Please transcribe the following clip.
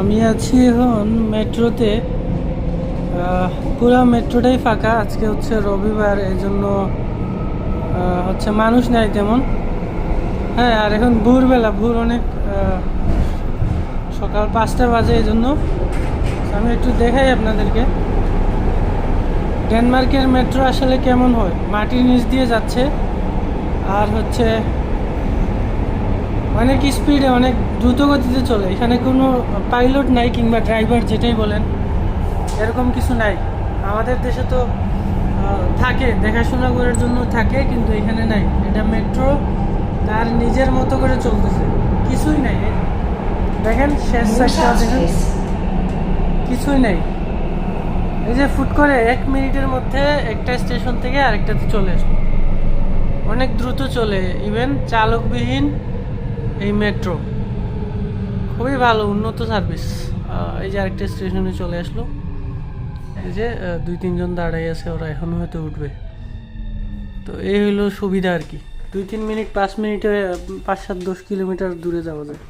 আমি আছি এখন মেট্রোতে। পুরো মেট্রোটাই ফাঁকা, আজকে হচ্ছে রবিবার এই জন্য হচ্ছে মানুষ নাই তেমন। হ্যাঁ আর এখন ভোরবেলা, ভোর অনেক সকাল পাঁচটা বাজে এই জন্য আমি একটু দেখাই আপনাদেরকে। ডেনমার্কের মেট্রো আসলে কেমন হয়? মাটির নিচ দিয়ে যাচ্ছে, আর হচ্ছে অনেক স্পিডে অনেক দ্রুত গতিতে চলে। এখানে কোনো পাইলট নাই কিংবা ড্রাইভার যেটাই বলেন এরকম কিছু নাই। আমাদের দেশে তো থাকে দেখাশোনা করার জন্য থাকে কিন্তু এখানে নাই। এটা মেট্রো তার নিজের মতো করে চলতেছে। কিছুই নাই। দেখেন শেষ সাইডটা দেখেন। কিছুই নাই। এই যে ফুট করে এক মিনিটের মধ্যে একটা স্টেশন থেকে আরেকটাতে চলে আসবে অনেক দ্রুত চলে। ইভেন চালকবিহীন এই মেট্রো খুবই ভালো, উন্নত সার্ভিস এই যে আরেকটা স্টেশনে চলে আসলো। এই যে দুই, তিনজন দাঁড়াই আছে, ওরা এখনও হয়তো উঠবে। তো এই হলো সুবিধা আর কি। দুই, তিন মিনিট, পাঁচ মিনিটে পাঁচ, সাত, দশ কিলোমিটার দূরে যাওয়া যায়।